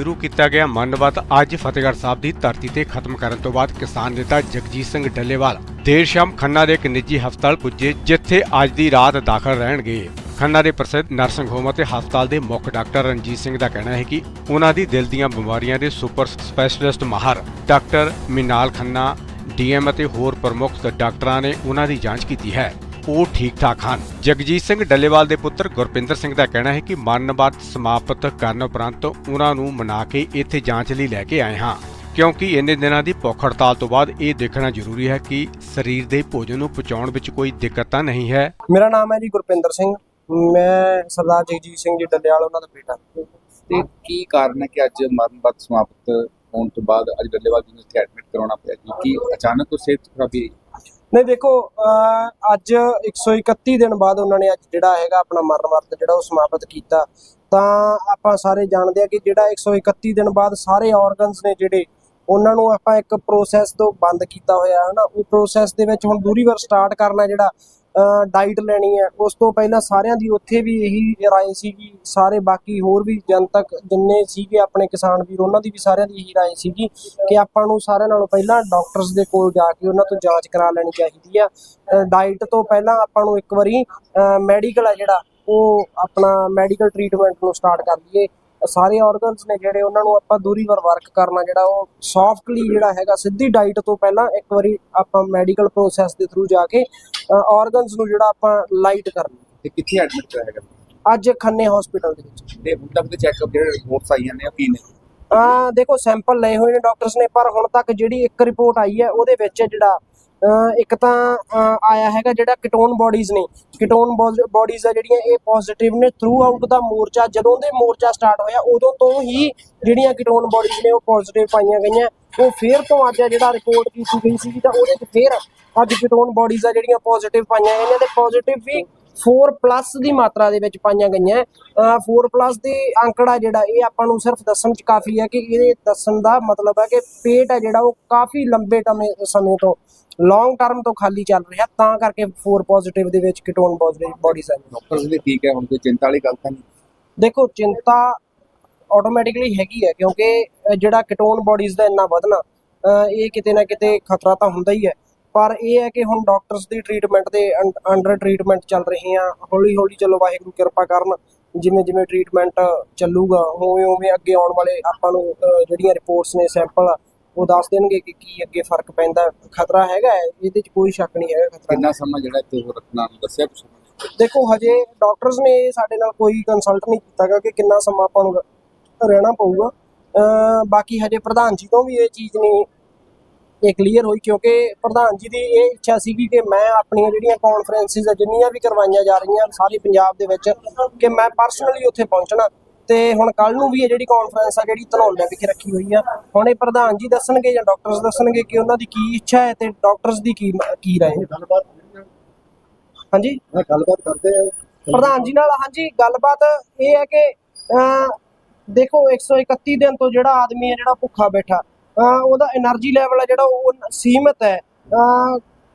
ਸ਼ੁਰੂ ਕੀਤਾ ਗਿਆ ਮਨਵਤ ਅੱਜ ਫਤਿਹਗੜ੍ਹ ਸਾਹਿਬ ਦੀ ਧਰਤੀ ਤੇ ਖਤਮ ਕਰਨ ਤੋਂ ਬਾਅਦ ਕਿਸਾਨ ਨੇਤਾ ਜਗਜੀਤ ਸਿੰਘ ਡੱਲੇਵਾਲ ਦੇਰ ਸ਼ਾਮ ਖੰਨਾ ਦੇ ਇੱਕ ਨਿੱਜੀ ਹਸਪਤਾਲ ਪੁੱਜੇ, ਜਿੱਥੇ ਅੱਜ ਦੀ ਰਾਤ ਦਾਖਲ ਰਹਿਣਗੇ। ਖੰਨਾ ਦੇ ਪ੍ਰਸਿੱਧ ਨਰਸਿੰਗ ਹੋਮ ਅਤੇ ਹਸਪਤਾਲ ਦੇ ਮੁੱਖ ਡਾਕਟਰ ਰਣਜੀਤ ਸਿੰਘ ਦਾ ਕਹਿਣਾ ਹੈ ਕਿ ਉਹਨਾਂ ਦੀ ਦਿਲ ਦੀਆਂ ਬਿਮਾਰੀਆਂ ਦੇ ਸੁਪਰ ਸਪੈਸ਼ਲਿਸਟ ਮਾਹਰ ਡਾਕਟਰ ਮਿਨਾਲ ਖੰਨਾ, ਡੀਐਮ ਅਤੇ ਹੋਰ ਪ੍ਰਮੁੱਖ ਡਾਕਟਰਾਂ ਨੇ ਉਹਨਾਂ ਦੀ ਜਾਂਚ ਕੀਤੀ ਹੈ। ਉਹ ਠੀਕ ਠਾਕ ਹਨ। ਜਗਜੀਤ ਸਿੰਘ ਡੱਲੇਵਾਲ ਦੇ ਪੁੱਤਰ ਗੁਰਪਿੰਦਰ ਸਿੰਘ ਦਾ ਕਹਿਣਾ ਹੈ ਕਿ ਮਰਨਬਾਦ ਸਮਾਪਤ ਕਰਨ ਉਪਰੰਤ ਉਹਨਾਂ ਨੂੰ ਮਨਾ ਕੇ ਇੱਥੇ ਜਾਂਚ ਲਈ ਲੈ ਕੇ ਆਏ ਹਾਂ। ਕਿਉਂਕਿ ਇੰਨੇ ਦਿਨਾਂ ਦੀ ਭੁੱਖ ਹੜਤਾਲ ਤੋਂ ਬਾਅਦ ਇਹ ਦੇਖਣਾ ਜ਼ਰੂਰੀ ਹੈ ਕਿ ਸਰੀਰ ਦੇ ਭੋਜਨ ਨੂੰ ਪਹੁੰਚਾਉਣ ਵਿੱਚ ਕੋਈ ਦਿੱਕਤ ਤਾਂ ਨਹੀਂ ਹੈ। ਮੇਰਾ ਨਾਮ ਹੈ ਜੀ ਗੁਰਪਿੰਦਰ ਸਿੰਘ। ਮੈਂ ਸਰਦਾਰ ਜਗਜੀਤ ਸਿੰਘ ਜੀ ਡੱਲੇਵਾਲ ਉਹਨਾਂ ਦਾ ਬੇਟਾ। ਤੇ ਕੀ ਕਾਰਨ ਹੈ ਕਿ ਅੱਜ ਮਰਨਬੱਤ ਸਮਾਪਤ ਹੋਣ ਤੋਂ ਬਾਅਦ ਅੱਜ ਡੱਲੇਵਾਲ ਜੀ ਨੂੰ ਇੱਥੇ ਐਡਮਿਟ ਕਰਾਉਣਾ ਪਿਆ ਕੀ ਅਚਾਨਕ ਤੋਂ ਸਿਹਤ ਖਰਾਬੀ ਆਈ? ਨਹੀਂ, ਦੇਖੋ ਅੱਜ 131 ਦਿਨ ਬਾਅਦ ਉਹਨਾਂ ਨੇ ਅੱਜ ਜਿਹੜਾ ਹੈਗਾ ਆਪਣਾ ਮਰਨ ਵਰਤ ਜਿਹੜਾ ਉਹ ਸਮਾਪਤ ਕੀਤਾ, ਤਾਂ ਆਪਾਂ ਸਾਰੇ ਜਾਣਦੇ ਆ ਕਿ ਜਿਹੜਾ 131 ਦਿਨ ਬਾਅਦ ਸਾਰੇ ਆਰਗਨਸ ਨੇ ਜਿਹੜੇ, ਉਹਨਾਂ ਨੂੰ ਆਪਾਂ ਇੱਕ ਪ੍ਰੋਸੈਸ ਤੋਂ ਬੰਦ ਕੀਤਾ ਹੋਇਆ ਹੈ ਨਾ ਉਹ ਪ੍ਰੋਸੈਸ ਦੇ ਵਿੱਚ ਹੁਣ ਦੂਰੀ ਵਾਰ ਸਟਾਰਟ ਕਰਨਾ ਜਿਹੜਾ ਡਾਈਟ ਲੈਣੀ ਹੈ। ਉਸ ਤੋਂ ਪਹਿਲਾਂ ਸਾਰਿਆਂ ਦੀ ਉੱਥੇ ਵੀ ਇਹੀ ਰਾਏ ਸੀਗੀ ਸਾਰੇ ਬਾਕੀ ਹੋਰ ਵੀ ਜਨਤਕ ਜਿੰਨੇ ਸੀਗੇ ਆਪਣੇ ਕਿਸਾਨ ਵੀਰ, ਉਹਨਾਂ ਦੀ ਵੀ ਸਾਰਿਆਂ ਦੀ ਇਹੀ ਰਾਏ ਸੀਗੀ ਕਿ ਆਪਾਂ ਨੂੰ ਸਾਰਿਆਂ ਨਾਲੋਂ ਪਹਿਲਾਂ ਡਾਕਟਰਸ ਦੇ ਕੋਲ ਜਾ ਕੇ ਉਹਨਾਂ ਤੋਂ ਜਾਂਚ ਕਰਾ ਲੈਣੀ ਚਾਹੀਦੀ ਆ ਡਾਈਟ ਤੋਂ ਪਹਿਲਾਂ ਆਪਾਂ ਨੂੰ ਇੱਕ ਵਾਰੀ ਮੈਡੀਕਲ ਆ ਜਿਹੜਾ, ਉਹ ਆਪਣਾ ਮੈਡੀਕਲ ਟ੍ਰੀਟਮੈਂਟ ਨੂੰ ਸਟਾਰਟ ਕਰ ਲਈਏ। ਸਾਰੇ ਆਰਗਨਸ ਨੇ ਜਿਹੜੇ ਉਹਨਾਂ ਨੂੰ ਆਪਾਂ ਦੂਰੀ ਵਾਰ ਵਰਕ ਕਰਨਾ ਜਿਹੜਾ ਉਹ ਸੌਫਟਲੀ ਜਿਹੜਾ ਹੈਗਾ ਸਿੱਧੀ ਡਾਈਟ ਤੋਂ ਪਹਿਲਾਂ ਇੱਕ ਵਾਰੀ ਆਪਾਂ ਮੈਡੀਕਲ ਪ੍ਰੋਸੈਸ ਦੇ ਥਰੂ ਜਾ ਕੇ ਆਰਗਨਸ ਨੂੰ ਜਿਹੜਾ ਆਪਾਂ ਲਾਈਟ ਕਰਨਾ। ਤੇ ਕਿੱਥੇ ਐਡਮਿਟ ਕਰਾਇਆ ਹੈਗਾ? ਅੱਜ ਖੰਨੇ ਹਸਪੀਟਲ ਦੇ ਵਿੱਚ। ਤੇ ਹੁਣ ਤੱਕ ਦੇ ਚੈੱਕਅਪ ਜਿਹੜੇ ਰਿਪੋਰਟਸ ਆਈਆਂ ਨੇ ਕੀ ਨੇ? ਆ ਦੇਖੋ ਸੈਂਪਲ ਲਏ ਹੋਏ ਨੇ ਡਾਕਟਰਸ ਨੇ ਪਰ ਹੁਣ ਤੱਕ ਜਿਹੜੀ ਇੱਕ ਰਿਪੋਰਟ ਆਈ ਹੈ ਉਹਦੇ ਵਿੱਚ ਜਿਹੜਾ ਇੱਕ ਤਾਂ ਆਇਆ ਹੈਗਾ ਜਿਹੜਾ ਕੀਟੋਨ ਬਾਡੀਜ਼ ਨੇ। ਕੀਟੋਨ ਬਾਡੀਜ਼ ਆ ਜਿਹੜੀਆਂ, ਇਹ ਪੋਜ਼ਿਟਿਵ ਨੇ। ਥਰੂ ਆਊਟ ਦਾ ਮੋਰਚਾ, ਜਦੋਂ ਦੇ ਮੋਰਚਾ ਸਟਾਰਟ ਹੋਇਆ, ਉਦੋਂ ਤੋਂ ਹੀ ਜਿਹੜੀਆਂ ਕੀਟੋਨ ਬਾਡੀਜ਼ ਨੇ, ਉਹ ਪੋਜ਼ਿਟਿਵ ਪਾਈਆਂ ਗਈਆਂ। ਉਹ ਫੇਰ ਤੋਂ ਅੱਜ ਜਿਹੜਾ ਰਿਪੋਰਟ ਕੀਤੀ ਗਈ ਸੀ ਤਾਂ ਉਹਦੇ 'ਚ ਫੇਰ ਅੱਜ ਕੀਟੋਨ ਬਾਡੀਜ਼ ਆ ਜਿਹੜੀਆਂ ਪੋਜ਼ਿਟਿਵ ਪਾਈਆਂ ਗਈਆਂ ਤੇ ਪੋਜ਼ਿਟਿਵ ਵੀ 4 ਪਲੱਸ ਦੀ ਮਾਤਰਾ ਦੇ ਵਿੱਚ ਪਾਈਆਂ ਗਈਆਂ। ਅਹ 4 ਪਲੱਸ ਦੀ ਅੰਕੜਾ ਜਿਹੜਾ ਇਹ ਆਪਾਂ ਨੂੰ ਸਿਰਫ ਦੱਸਣ ਚ ਕਾਫੀ ਹੈ ਕਿ ਇਹਦੇ ਦੱਸਣ ਦਾ ਮਤਲਬ ਹੈ ਕਿ ਪੇਟ ਹੈ ਜਿਹੜਾ ਉਹ ਕਾਫੀ ਲੰਬੇ ਸਮੇਂ ਤੋਂ ਲੌਂਗ ਟਰਮ ਤੋਂ ਖਾਲੀ ਚੱਲ ਰਿਹਾ। ਤਾਂ ਕਰਕੇ 4 ਪੋਜ਼ਿਟਿਵ ਦੇ ਵਿੱਚ ਕੀਟੋਨ ਬਾਡੀਜ਼ ਆ ਡਾਕਟਰਸ ਵੀ ਠੀਕ ਹੈ ਹੁਣ ਕੋਈ ਚਿੰਤਾ ਵਾਲੀ ਗੱਲ ਤਾਂ ਨਹੀਂ? ਦੇਖੋ ਚਿੰਤਾ ਆਟੋਮੈਟਿਕਲੀ ਹੈਗੀ ਹੈ ਕਿਉਂਕਿ ਜਿਹੜਾ ਕੀਟੋਨ ਬਾਡੀਜ਼ ਦਾ ਇੰਨਾ ਵਧਣਾ ਇਹ ਕਿਤੇ ਨਾ ਕਿਤੇ ਖਤਰਾ ਤਾਂ ਹੁੰਦਾ ਹੀ ਹੈ। ਪਰ ਇਹ ਹੈ ਕਿ ਹੁਣ ਡਾਕਟਰਸ ਦੀ ਟ੍ਰੀਟਮੈਂਟ ਦੇ ਅੰਡਰ ਟ੍ਰੀਟਮੈਂਟ ਚੱਲ ਰਹੇ ਆ ਹੌਲੀ ਹੌਲੀ ਚਲੋ ਵਾਹਿਗੁਰੂ ਕਿਰਪਾ ਕਰਨ ਜਿਵੇਂ ਜਿਵੇਂ ਟ੍ਰੀਟਮੈਂਟ ਚੱਲੂਗਾ ਉਵੇਂ ਉਵੇਂ ਅੱਗੇ ਆਉਣ ਵਾਲੇ ਆਪਾਂ ਨੂੰ ਜਿਹੜੀਆਂ ਰਿਪੋਰਟਸ ਨੇ ਸੈਂਪਲ ਉਹ ਦੱਸ ਦੇਣਗੇ ਕਿ ਕੀ ਅੱਗੇ ਫ਼ਰਕ ਪੈਂਦਾ ਖਤਰਾ ਹੈਗਾ ਇਹਦੇ 'ਚ ਕੋਈ ਸ਼ੱਕ ਨਹੀਂ ਹੈਗਾ ਖਤਰਾ ਕਿੰਨਾ ਸਮਾਂ ਜਿਹੜਾ ਇੱਥੇ ਰੱਖਣਾ ਨੂੰ ਦੱਸਿਆ ਕੁਛ? ਦੇਖੋ ਹਜੇ ਡਾਕਟਰਸ ਨੇ ਸਾਡੇ ਨਾਲ ਕੋਈ ਕੰਸਲਟ ਨਹੀਂ ਕੀਤਾਗਾ ਕਿ ਕਿੰਨਾ ਸਮਾਂ ਆਪਾਂ ਨੂੰ ਰਹਿਣਾ ਪਊਗਾ। ਬਾਕੀ ਹਜੇ ਪ੍ਰਧਾਨ ਜੀ ਤੋਂ ਵੀ ਇਹ ਚੀਜ਼ ਨਹੀਂ ਇਹ ਕਲੀਅਰ ਹੋਈ ਕਿਉਂਕਿ ਪ੍ਰਧਾਨ ਜੀ ਦੀ ਇਹ ਇੱਛਾ ਸੀਗੀ ਕਿ ਮੈਂ ਆਪਣੀਆਂ ਜਿਹੜੀਆਂ ਕਾਨਫਰੰਸਿਸ ਆ ਜਿੰਨੀਆਂ ਵੀ ਕਰਵਾਈਆਂ ਜਾ ਰਹੀਆਂ ਸਾਰੇ ਪੰਜਾਬ ਦੇ ਵਿੱਚ ਕਿ ਮੈਂ ਪਰਸਨਲੀ ਉੱਥੇ ਪਹੁੰਚਣਾ। ਤੇ ਹੁਣ ਕੱਲ ਨੂੰ ਵੀ ਇਹ ਜਿਹੜੀ ਕਾਨਫਰੰਸ ਆ ਜਿਹੜੀ ਧਨੌਲੇ ਵਿਖੇ ਰੱਖੀ ਹੋਈ ਆ ਹੁਣ ਇਹ ਪ੍ਰਧਾਨ ਜੀ ਦੱਸਣਗੇ ਜਾਂ ਡਾਕਟਰਸ ਦੱਸਣਗੇ ਕਿ ਉਹਨਾਂ ਦੀ ਕੀ ਇੱਛਾ ਹੈ ਤੇ ਡਾਕਟਰਸ ਦੀ ਕੀ ਕੀ ਰਾਏ ਹੈ। ਹਾਂਜੀ? ਗੱਲਬਾਤ ਕਰਦੇ ਆ। ਪ੍ਰਧਾਨ ਜੀ ਨਾਲ ਹਾਂਜੀ ਗੱਲਬਾਤ ਇਹ ਹੈ ਕਿ ਦੇਖੋ 131 ਦਿਨ ਤੋਂ ਜਿਹੜਾ ਆਦਮੀ ਹੈ ਜਿਹੜਾ ਭੁੱਖਾ ਬੈਠਾ ਉਹਦਾ એનર્ਜੀ ਲੈਵਲ ਹੈ ਜਿਹੜਾ ਉਹ ਸੀਮਤ ਹੈ।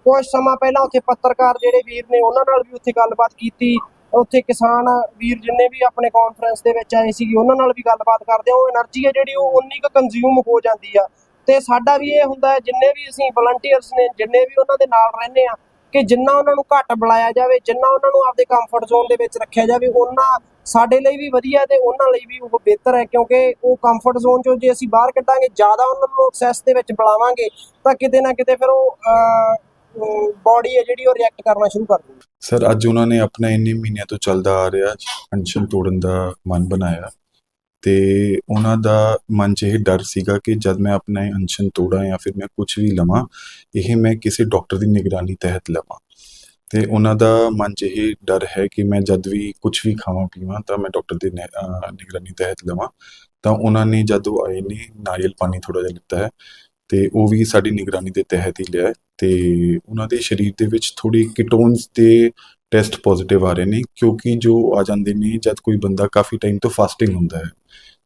ਕੁਝ ਸਮਾਂ ਪਹਿਲਾਂ ਉੱਥੇ ਪੱਤਰਕਾਰ ਜਿਹੜੇ ਵੀਰ ਨੇ ਉਹਨਾਂ ਨਾਲ ਵੀ ਉੱਥੇ ਗੱਲਬਾਤ ਕੀਤੀ। ਉੱਥੇ ਕਿਸਾਨ ਵੀਰ ਜਿੰਨੇ ਵੀ ਆਪਣੇ ਕਾਨਫਰੰਸ ਦੇ ਵਿੱਚ ਆਏ ਸੀਗੇ, ਉਹਨਾਂ ਨਾਲ ਵੀ ਗੱਲਬਾਤ ਕਰਦੇ ਆ। ਉਹ એનર્ਜੀ ਹੈ ਜਿਹੜੀ, ਉਹ ਉਨੀ ਕੁ ਕੰਜ਼ਿਊਮ ਹੋ ਜਾਂਦੀ ਆ। ਤੇ ਸਾਡਾ ਵੀ ਇਹ ਹੁੰਦਾ ਹੈ, ਜਿੰਨੇ ਵੀ ਅਸੀਂ ਵਲੰਟੀਅਰਸ ਨੇ, ਜਿੰਨੇ ਵੀ ਉਹਨਾਂ ਦੇ ਨਾਲ ਰਹਿੰਦੇ ਆ, ਕਿ ਜਿੰਨਾ ਉਹਨਾਂ ਨੂੰ ਘੱਟ ਬੁਲਾਇਆ ਜਾਵੇ, ਜਿੰਨਾ ਉਹਨਾਂ ਨੂੰ ਆਪਦੇ ਕੰਫਰਟ ਜ਼ੋਨ ਦੇ ਵਿੱਚ ਰੱਖਿਆ ਜਾਵੇ ਉਹਨਾਂ ਸਾਡੇ ਲਈ ਵੀ ਵਧੀਆ ਤੇ ਉਹਨਾਂ ਲਈ ਵੀ ਉਹ ਬਿਹਤਰ ਹੈ ਕਿਉਂਕਿ ਉਹ ਕੰਫਰਟ ਜ਼ੋਨ ਚੋਂ ਜੇ ਅਸੀਂ ਬਾਹਰ ਕੱਢਾਂਗੇ, ਜ਼ਿਆਦਾ ਉਹਨਾਂ ਨੂੰ ਐਕਸੈਸ ਦੇ ਵਿੱਚ ਬੁਲਾਵਾਂਗੇ, ਤਾਂ ਕਿਤੇ ਨਾ ਕਿਤੇ ਫਿਰ ਉਹ ਬਾਡੀ ਹੈ ਜਿਹੜੀ ਉਹ ਰਿਐਕਟ ਕਰਨਾ ਸ਼ੁਰੂ ਕਰ ਦਿੰਦੀ ਸਰ ਅੱਜ ਉਹਨਾਂ ਨੇ ਆਪਣਾ ਇੰਨੇ ਮਹੀਨਿਆਂ ਤੋਂ ਚੱਲਦਾ ਆ ਰਿਹਾ ਅਨਸ਼ਨ ਤੋੜਨ ਦਾ ਮਨ ਬਣਾਇਆ ਤੇ ਉਹਨਾਂ ਦਾ ਮਨ 'ਚ ਇਹ ਡਰ ਸੀਗਾ ਕਿ ਜਦ ਮੈਂ ਆਪਣਾ ਅਨਸ਼ਨ ਤੋੜਾਂ ਜਾਂ ਫਿਰ ਮੈਂ ਕੁਝ ਵੀ ਲਵਾਂ, ਇਹ ਮੈਂ ਕਿਸੇ ਡਾਕਟਰ ਦੀ ਨਿਗਰਾਨੀ ਤਹਿਤ ਲਵਾਂ। ਤੇ ਉਹਨਾਂ ਦਾ ਮਨ 'ਚ ਇਹ ਡਰ ਹੈ ਕਿ ਮੈਂ ਜਦ ਵੀ ਕੁਝ ਵੀ ਖਾਵਾਂ, ਪੀਵਾਂ ਤਾਂ ਮੈਂ ਡਾਕਟਰ ਦੀ ਨਿ- ਅਹ ਨਿਗਰਾਨੀ ਤਹਿਤ ਲਵਾਂ। ਤਾਂ ਉਹਨਾਂ ਨੇ ਜਦ ਉਹ ਆਏ ਨੇ, ਨਾਰੀਅਲ ਪਾਣੀ ਥੋੜਾ ਜਿਹਾ ਲਿੱਤਾ ਹੈ ਤੇ ਉਹ ਵੀ ਸਾਡੀ ਨਿਗਰਾਨੀ ਦੇ ਤਹਿਤ ਹੀ ਲਿਆ ਹੈ ਤੇ ਉਹਨਾਂ ਦੇ ਸਰੀਰ ਦੇ ਵਿੱਚ ਥੋੜੀ ਕੀਟੋਨਸ ਦੇ ਟੈਸਟ ਪੋਜ਼ਿਟਿਵ ਆ ਰਹੇ ਨੇ ਕਿਉਂਕਿ ਜੋ ਆ ਜਾਂਦੇ ਨੇ, ਜਦ ਕੋਈ ਬੰਦਾ ਕਾਫੀ ਟਾਈਮ ਤੋਂ ਫਾਸਟਿੰਗ ਹੁੰਦਾ ਹੈ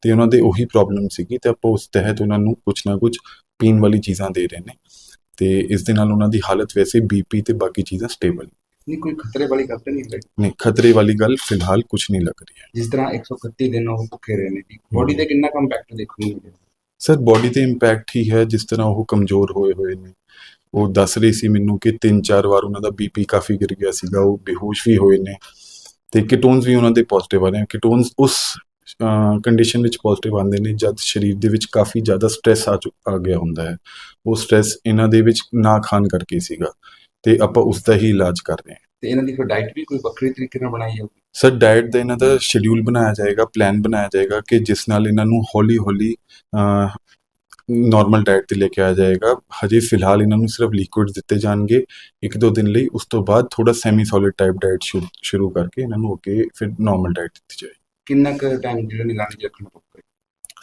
ਤੇ ਉਹਨਾਂ ਦੇ ਉਹੀ ਪ੍ਰੋਬਲਮ ਸੀਗੀ ਤੇ ਆਪਾਂ ਉਸ ਤਹਿਤ ਉਹਨਾਂ ਨੂੰ ਕੁਝ ਨਾ ਕੁਝ ਪੀਣ ਵਾਲੀ ਚੀਜ਼ਾਂ ਦੇ ਰਹੇ ਨੇ। ਤੇ ਇਸ ਦੇ ਨਾਲ ਉਹਨਾਂ ਦੀ ਹਾਲਤ ਵੈਸੇ ਬੀਪੀ ਤੇ ਬਾਕੀ ਚੀਜ਼ਾਂ ਸਟੇਬਲ ਨਹੀਂ ਕੋਈ ਖਤਰੇ ਵਾਲੀ ਗੱਲ ਤਾਂ ਨਹੀਂ ਹੈ। ਨਹੀਂ ਖਤਰੇ ਵਾਲੀ ਗੱਲ ਫਿਲਹਾਲ ਕੁਝ ਨਹੀਂ ਲੱਗ ਰਹੀ ਹੈ। ਜਿਸ ਤਰ੍ਹਾਂ 131 ਦਿਨ ਉਹ ਭੁੱਖੇ ਰਹੇ ਨੇ ਬੋਡੀ ਤੇ ਕਿੰਨਾ ਕੁ ਇੰਪੈਕਟ ਦੇਖਣ ਨੂੰ ਮਿਲਿਆ? ਸਰ ਬੋਡੀ ਤੇ ਇੰਪੈਕਟ ਹੀ ਹੈ ਜਿਸ ਤਰ੍ਹਾਂ ਉਹ ਕਮਜ਼ੋਰ ਹੋਏ ਹੋਏ ਨੇ। ਉਹ ਦੱਸ ਰਹੀ ਸੀ ਮੈਨੂੰ ਕਿ ਤਿੰਨ ਚਾਰ ਵਾਰ ਉਹਨਾਂ ਦਾ ਬੀਪੀ ਕਾਫੀ ਗਿਰ ਗਿਆ ਸੀਗਾ। ਉਹ ਬੇਹੋਸ਼ ਵੀ ਹੋਏ ਨੇ ਤੇ ਕੀਟੋਨਸ ਵੀ ਉਹਨਾਂ ਦੇ ਪੋਜ਼ਿਟਿਵ ਆ ਰਹੇ ਕੀਟੋਨਸ ਉਸ ਕੰਡੀਸ਼ਨ ਵਿੱਚ ਪੋਜ਼ਿਟਿਵ ਆਉਂਦੇ ਨੇ ਜਦ ਸਰੀਰ ਦੇ ਵਿੱਚ ਕਾਫੀ ਜ਼ਿਆਦਾ ਸਟ੍ਰੈਸ ਆ ਚੁ- ਆ ਗਿਆ ਹੁੰਦਾ ਹੈ। ਉਹ ਸਟ੍ਰੈਸ ਇਹਨਾਂ ਦੇ ਵਿੱਚ ਨਾ ਖਾਣ ਕਰਕੇ ਸੀਗਾ ਤੇ ਆਪਾਂ ਉਸ ਦਾ ਹੀ ਇਲਾਜ ਕਰ ਰਹੇ ਹਾਂ। ਤੇ ਇਹਨਾਂ ਦੀ ਫਿਰ ਡਾਈਟ ਵੀ ਕੋਈ ਵੱਖਰੀ ਤਰੀਕੇ ਨਾਲ ਬਣਾਈ ਜਾਊਗੀ ਸਰ ਡਾਈਟ ਦਾ ਇਹਨਾਂ ਦਾ ਸ਼ਡਿਊਲ ਬਣਾਇਆ ਜਾਏਗਾ ਪਲਾਨ ਬਣਾਇਆ ਜਾਏਗਾ ਕਿ ਜਿਸ ਨਾਲ ਇਹਨਾਂ ਨੂੰ ਹੌਲੀ ਹੌਲੀ ਨਾਰਮਲ ਡਾਈਟ ਤੇ ਲੈ ਕੇ ਆਇਆ ਜਾਏਗਾ। ਹਜੇ ਫਿਲਹਾਲ ਇਹਨਾਂ ਨੂੰ ਸਿਰਫ ਲਿਕੁਇਡ ਦਿੱਤੇ ਜਾਣਗੇ। ਇੱਕ ਦੋ ਦਿਨ ਲਈ ਉਸ ਤੋਂ ਬਾਅਦ ਥੋੜਾ ਸੈਮੀ ਸੋਲਿਡ ਟਾਈਪ ਡਾਈਟ ਸ਼ੁਰੂ ਕਰਕੇ ਇਹਨਾਂ ਨੂੰ ਅੱਗੇ ਫਿਰ ਨਾਰਮਲ ਡਾਈਟ ਦਿੱਤੀ ਜਾਏਗੀ। ਕਿੰਨਾ ਕੁ ਟਾਈਮ ਜਿਹੜਾ ਨਿਗਰਾਨੀ 'ਚ ਰੱਖਣਾ ਪਊਗਾ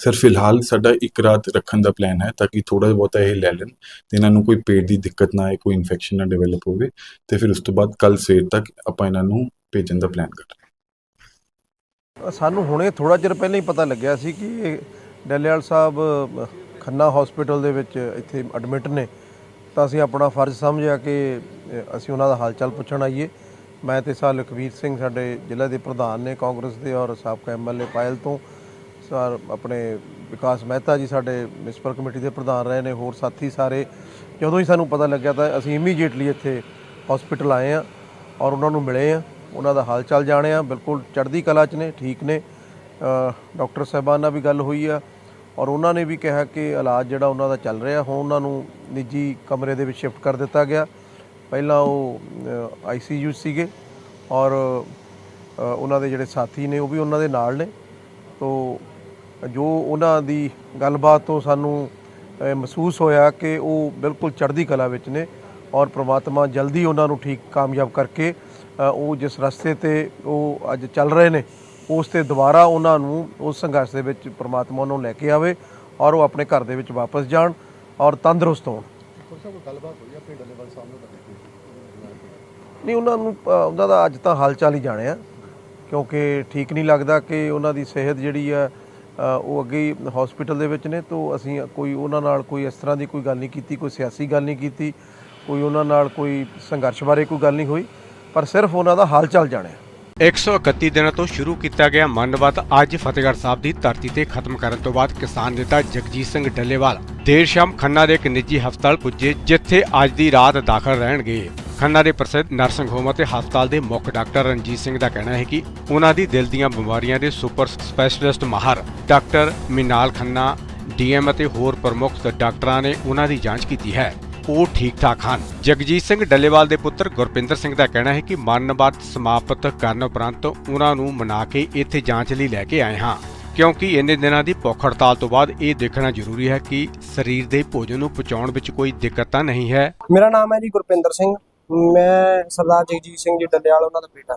ਸਰ ਫਿਲਹਾਲ ਸਾਡਾ ਇੱਕ ਰਾਤ ਰੱਖਣ ਦਾ ਪਲਾਨ ਹੈ ਤਾਂ ਕਿ ਥੋੜਾ ਬਹੁਤਾ ਇਹ ਲੈ ਲੈਣ ਤੇ ਇਹਨਾਂ ਨੂੰ ਕੋਈ ਪੇਟ ਦੀ ਦਿੱਕਤ ਨਾ ਆਏ ਕੋਈ ਇਨਫੈਕਸ਼ਨ ਨਾ ਡਿਵੈਲਪ ਹੋਵੇ ਤੇ ਫਿਰ ਉਸ ਤੋਂ ਬਾਅਦ ਕੱਲ ਸਵੇਰ ਤੱਕ ਆਪਾਂ ਇਹਨਾਂ ਨੂੰ ਭੇਜਣ ਦਾ ਪਲਾਨ ਕਰ ਰਹੇ ਹਾਂ। ਸਾਨੂੰ ਹੁਣੇ ਥੋੜਾ ਚਿਰ ਪਹਿਲਾਂ ਹੀ ਪਤਾ ਲੱਗਿਆ ਸੀ ਕਿ ਇਹ ਡੱਲੇਵਾਲ ਸਾਹਿਬ ਖੰਨਾ ਹਸਪੀਟਲ ਦੇ ਵਿੱਚ ਇੱਥੇ ਐਡਮਿਟ ਨੇ। ਤਾਂ ਅਸੀਂ ਆਪਣਾ ਫਰਜ਼ ਸਮਝਿਆ ਕਿ ਅਸੀਂ ਉਹਨਾਂ ਦਾ ਹਾਲ ਚਾਲ ਪੁੱਛਣ ਆਈਏ। ਮੈਂ ਤੇ ਸਰ ਲਖਵੀਰ ਸਿੰਘ ਸਾਡੇ ਜ਼ਿਲ੍ਹਾ ਦੇ ਪ੍ਰਧਾਨ ਨੇ ਕਾਂਗਰਸ ਦੇ ਔਰ ਸਾਬਕਾ ਐਮਐਲਏ ਪਾਇਲ ਤੋਂ। ਸਰ ਆਪਣੇ ਵਿਕਾਸ ਮਹਿਤਾ ਜੀ ਸਾਡੇ ਮਿਊਨਿਸਪਲ ਕਮੇਟੀ ਦੇ ਪ੍ਰਧਾਨ ਰਹੇ ਨੇ, ਹੋਰ ਸਾਥੀ ਸਾਰੇ। ਜਦੋਂ ਹੀ ਸਾਨੂੰ ਪਤਾ ਲੱਗਿਆ ਤਾਂ ਅਸੀਂ ਇਮੀਡੀਏਟਲੀ ਇੱਥੇ ਹਸਪੀਟਲ ਆਏ ਆ ਔਰ ਉਹਨਾਂ ਨੂੰ ਮਿਲੇ ਆ ਉਹਨਾਂ ਦਾ ਹਾਲ ਚਾਲ ਜਾਣੇ ਆ ਬਿਲਕੁਲ ਚੜ੍ਹਦੀ ਕਲਾ 'ਚ ਨੇ, ਠੀਕ ਨੇ। ਡਾਕਟਰ ਸਾਹਿਬਾਨ ਨਾਲ ਵੀ ਗੱਲ ਹੋਈ ਆ ਔਰ ਉਹਨਾਂ ਨੇ ਵੀ ਕਿਹਾ ਕਿ ਇਲਾਜ ਜਿਹੜਾ ਉਹਨਾਂ ਦਾ ਚੱਲ ਰਿਹਾ, ਹੁਣ ਉਹਨਾਂ ਨੂੰ ਨਿੱਜੀ ਕਮਰੇ ਦੇ ਵਿੱਚ ਸ਼ਿਫਟ ਕਰ ਦਿੱਤਾ ਗਿਆ। ਪਹਿਲਾਂ ਉਹ ਆਈਸੀਯੂ ਸੀਗੇ ਔਰ ਉਹਨਾਂ ਦੇ ਜਿਹੜੇ ਸਾਥੀ ਨੇ ਉਹ ਵੀ ਉਹਨਾਂ ਦੇ ਨਾਲ ਨੇ। ਤੋ ਜੋ ਉਹਨਾਂ ਦੀ ਗੱਲਬਾਤ ਤੋਂ ਸਾਨੂੰ ਮਹਿਸੂਸ ਹੋਇਆ ਕਿ ਉਹ ਬਿਲਕੁਲ ਚੜ੍ਹਦੀ ਕਲਾ ਵਿੱਚ ਨੇ ਔਰ ਪ੍ਰਮਾਤਮਾ ਜਲਦੀ ਉਹਨਾਂ ਨੂੰ ਠੀਕ, ਕਾਮਯਾਬ ਕਰਕੇ ਉਹ ਜਿਸ ਰਸਤੇ ਤੇ ਉਹ ਅੱਜ ਚੱਲ ਰਹੇ ਨੇ, ਉਸ ਤੇ ਦੁਬਾਰਾ ਉਹਨਾਂ ਨੂੰ ਉਸ ਸੰਘਰਸ਼ ਦੇ ਵਿੱਚ ਪ੍ਰਮਾਤਮਾ ਨੂੰ ਲੈ ਕੇ ਆਵੇ ਔਰ ਉਹ ਆਪਣੇ ਘਰ ਦੇ ਵਿੱਚ ਵਾਪਸ ਜਾਣ ਔਰ ਤੰਦਰੁਸਤ ਹੋਣ। ਨਹੀਂ, ਉਹਨਾਂ ਨੂੰ ਉਹਨਾਂ ਦਾ ਅੱਜ ਤਾਂ ਹਾਲ ਚਾਲ ਹੀ ਜਾਣਿਆ। ਕਿਉਂਕਿ ਠੀਕ ਨਹੀਂ ਲੱਗਦਾ ਕਿ ਉਹਨਾਂ ਦੀ ਸਿਹਤ ਜਿਹੜੀ ਆ ਉਹ ਅੱਗੇ ਹੀ ਹਸਪੀਟਲ ਦੇ ਵਿੱਚ ਨੇ, ਤੋਂ ਅਸੀਂ ਕੋਈ ਉਹਨਾਂ ਨਾਲ ਕੋਈ ਇਸ ਤਰ੍ਹਾਂ ਦੀ ਕੋਈ ਗੱਲ ਨਹੀਂ ਕੀਤੀ, ਕੋਈ ਸਿਆਸੀ ਗੱਲ ਨਹੀਂ ਕੀਤੀ, ਕੋਈ ਉਹਨਾਂ ਨਾਲ ਕੋਈ ਸੰਘਰਸ਼ ਬਾਰੇ ਕੋਈ ਗੱਲ ਨਹੀਂ ਹੋਈ। ਪਰ ਸਿਰਫ ਉਹਨਾਂ ਦਾ ਹਾਲ ਚਾਲ ਜਾਣਿਆ। 131 ਦਿਨਾਂ ਤੋਂ ਸ਼ੁਰੂ ਕੀਤਾ ਗਿਆ ਮਨਵਤ ਅੱਜ ਫਤਿਹਗੜ੍ਹ ਸਾਹਿਬ ਦੀ ਧਰਤੀ ਤੇ ਖਤਮ ਕਰਨ ਤੋਂ ਬਾਅਦ ਕਿਸਾਨ ਨੇਤਾ ਜਗਜੀਤ ਸਿੰਘ ਡੱਲੇਵਾਲ ਦੇਰ ਸ਼ਾਮ ਖੰਨਾ ਦੇ ਇੱਕ ਨਿੱਜੀ ਹਸਪਤਾਲ ਪੁੱਜੇ, ਜਿੱਥੇ ਅੱਜ ਦੀ ਰਾਤ ਦਾਖਲ ਰਹਿਣਗੇ। ਖੰਨਾ ਦੇ ਪ੍ਰਸਿੱਧ ਨਰਸਿੰਗ ਹੋਮ ਅਤੇ ਹਸਪਤਾਲ ਦੇ ਮੁੱਖ ਡਾਕਟਰ ਰਣਜੀਤ ਸਿੰਘ ਦਾ ਕਹਿਣਾ ਹੈ ਕਿ ਉਹਨਾਂ ਦੀ ਦਿਲ ਦੀਆਂ ਬਿਮਾਰੀਆਂ ਦੇ ਸੁਪਰ ਸਪੈਸ਼ਲਿਸਟ ਮਾਹਰ ਡਾਕਟਰ ਮਿਨਾਲ ਖੰਨਾ, ਡੀਐਮ ਅਤੇ ਹੋਰ ਪ੍ਰਮੁੱਖ ਡਾਕਟਰਾਂ ਨੇ ਉਹਨਾਂ ਦੀ ਜਾਂਚ ਕੀਤੀ ਹੈ। ਉਹ ਠੀਕ ਠਾਕ ਹਨ। ਜਗਜੀਤ ਸਿੰਘ ਡੱਲੇਵਾਲ ਦੇ ਪੁੱਤਰ ਗੁਰਪਿੰਦਰ ਸਿੰਘ ਦਾ ਕਹਿਣਾ ਹੈ ਕਿ ਮਰਨਬਾਦ ਸਮਾਪਤ ਕਰਨ ਉਪਰੰਤ ਉਹਨਾਂ ਨੂੰ ਮਨਾ ਕੇ ਇੱਥੇ ਜਾਂਚ ਲਈ ਲੈ ਕੇ ਆਏ ਹਾਂ। ਕਿਉਂਕਿ ਇੰਨੇ ਦਿਨਾਂ ਦੀ ਭੁੱਖ ਹੜਤਾਲ ਤੋਂ ਬਾਅਦ ਇਹ ਦੇਖਣਾ ਜ਼ਰੂਰੀ ਹੈ ਕਿ ਸਰੀਰ ਦੇ ਭੋਜਨ ਨੂੰ ਪਹੁੰਚਾਉਣ ਵਿੱਚ ਕੋਈ ਦਿੱਕਤ ਤਾਂ ਨਹੀਂ ਹੈ। ਮੇਰਾ ਨਾਮ ਹੈ ਜੀ ਗੁਰਪਿੰਦਰ ਸਿੰਘ। ਮੈਂ ਸਰਦਾਰ ਜਗਜੀਤ ਸਿੰਘ ਜੀ ਡੱਲੇਵਾਲ ਉਹਨਾਂ ਦਾ ਬੇਟਾ।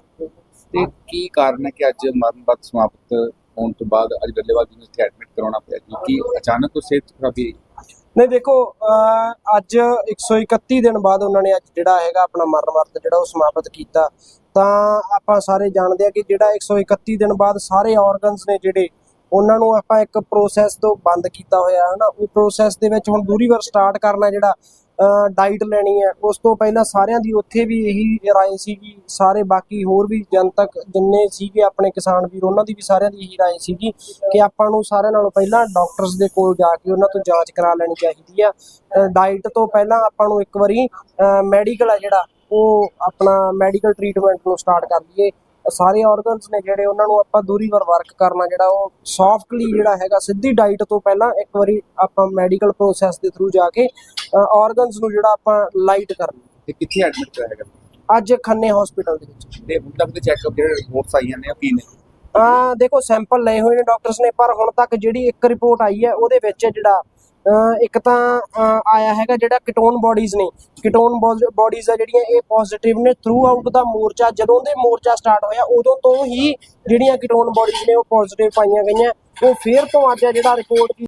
ਤੇ ਕੀ ਕਾਰਨ ਹੈ ਕਿ ਅੱਜ ਮਰਨਬੱਤ ਸਮਾਪਤ ਹੋਣ ਤੋਂ ਬਾਅਦ ਅੱਜ ਡੱਲੇਵਾਲ ਜੀ ਨੂੰ ਇੱਥੇ ਐਡਮਿਟ ਕਰਾਉਣਾ ਪਿਆ ਜੀ? ਕੀ ਅਚਾਨਕ ਉਹ ਸਿਹਤ ਖਰਾਬੀ ਨਹੀਂ, ਦੇਖੋ ਅੱਜ 131 ਦਿਨ ਬਾਅਦ ਉਹਨਾਂ ਨੇ ਅੱਜ ਜਿਹੜਾ ਹੈਗਾ ਆਪਣਾ ਮਰਨ ਵਰਤ ਜਿਹੜਾ ਉਹ ਸਮਾਪਤ ਕੀਤਾ। ਤਾਂ ਆਪਾਂ ਸਾਰੇ ਜਾਣਦੇ ਆ ਕਿ ਜਿਹੜਾ 131 ਦਿਨ ਬਾਅਦ ਸਾਰੇ ਆਰਗਨਸ ਨੇ ਜਿਹੜੇ, ਉਹਨਾਂ ਨੂੰ ਆਪਾਂ ਇੱਕ ਪ੍ਰੋਸੈਸ ਤੋਂ ਬੰਦ ਕੀਤਾ ਹੋਇਆ ਹੈ ਨਾ ਉਹ ਪ੍ਰੋਸੈਸ ਦੇ ਵਿੱਚ ਹੁਣ ਦੂਰੀ ਵਾਰ ਸਟਾਰਟ ਕਰਨਾ ਜਿਹੜਾ ਡਾਈਟ ਲੈਣੀ ਹੈ। ਉਸ ਤੋਂ ਪਹਿਲਾਂ ਸਾਰਿਆਂ ਦੀ ਉੱਥੇ ਵੀ ਇਹੀ ਰਾਏ ਸੀਗੀ। ਸਾਰੇ ਬਾਕੀ ਹੋਰ ਵੀ ਜਨਤਕ ਜਿੰਨੇ ਸੀਗੇ ਆਪਣੇ ਕਿਸਾਨ ਵੀਰ, ਉਹਨਾਂ ਦੀ ਵੀ ਸਾਰਿਆਂ ਦੀ ਇਹੀ ਰਾਏ ਸੀਗੀ ਕਿ ਆਪਾਂ ਨੂੰ ਸਾਰਿਆਂ ਨਾਲੋਂ ਪਹਿਲਾਂ ਡਾਕਟਰਸ ਦੇ ਕੋਲ ਜਾ ਕੇ ਉਹਨਾਂ ਤੋਂ ਜਾਂਚ ਕਰਾ ਲੈਣੀ ਚਾਹੀਦੀ ਆ ਡਾਈਟ ਤੋਂ ਪਹਿਲਾਂ ਆਪਾਂ ਨੂੰ ਇੱਕ ਵਾਰੀ ਮੈਡੀਕਲ ਆ ਜਿਹੜਾ, ਉਹ ਆਪਣਾ ਮੈਡੀਕਲ ਟ੍ਰੀਟਮੈਂਟ ਨੂੰ ਸਟਾਰਟ ਕਰ ਲਈਏ ਸਾਰੇ ਆਰਗਨਸ ਨੇ ਜਿਹੜੇ ਉਹਨਾਂ ਨੂੰ ਆਪਾਂ ਦੂਰੀ ਵਾਰ ਵਰਕ ਕਰਨਾ ਜਿਹੜਾ ਉਹ ਸੌਫਟਲੀ ਜਿਹੜਾ ਹੈਗਾ ਸਿੱਧੀ ਡਾਈਟ ਤੋਂ ਪਹਿਲਾਂ ਇੱਕ ਵਾਰੀ ਆਪਾਂ ਮੈਡੀਕਲ ਪ੍ਰੋਸੈਸ ਦੇ ਥਰੂ ਜਾ ਕੇ ਆਰਗਨਸ ਨੂੰ ਜਿਹੜਾ ਆਪਾਂ ਲਾਈਟ ਕਰਨਾ। ਤੇ ਕਿੱਥੇ ਐਡਮਿਟ ਕਰਾਇਆ ਗਿਆ? ਅੱਜ ਖੰਨੇ ਹਸਪੀਟਲ ਦੇ ਵਿੱਚ। ਤੇ ਹੁਣ ਤੱਕ ਦੇ ਚੈੱਕਅਪ ਜਿਹੜੇ ਰਿਪੋਰਟਸ ਆਈਆਂ ਨੇ ਕੀ ਨੇ? ਆ ਦੇਖੋ ਸੈਂਪਲ ਲਏ ਹੋਏ ਨੇ ਡਾਕਟਰਸ ਨੇ ਪਰ ਹੁਣ ਤੱਕ ਜਿਹੜੀ ਇੱਕ ਰਿਪੋਰਟ ਆਈ ਹੈ ਉਹਦੇ ਵਿੱਚ ਜਿਹੜਾ ਇੱਕ ਤਾਂ, ਅਹ ਆਇਆ ਹੈਗਾ ਜਿਹੜਾ ਕੀਟੋਨ ਬਾਡੀਜ਼ ਨੇ। ਕੀਟੋਨ ਬਾਡੀਜ਼ ਆ ਜਿਹੜੀਆਂ, ਇਹ ਪੋਜ਼ਿਟਿਵ ਨੇ। ਥਰੂ ਆਊਟ ਦਾ ਮੋਰਚਾ, ਜਦੋਂ ਦੇ ਮੋਰਚਾ ਸਟਾਰਟ ਹੋਇਆ, ਉਦੋਂ ਤੋਂ ਹੀ ਜਿਹੜੀਆਂ ਕੀਟੋਨ ਬਾਡੀਜ਼ ਨੇ, ਉਹ ਪੋਜ਼ਿਟਿਵ ਪਾਈਆਂ ਗਈਆਂ। ਉਹ ਫੇਰ ਤੋਂ ਅੱਜ ਜਿਹੜਾ ਰਿਪੋਰਟ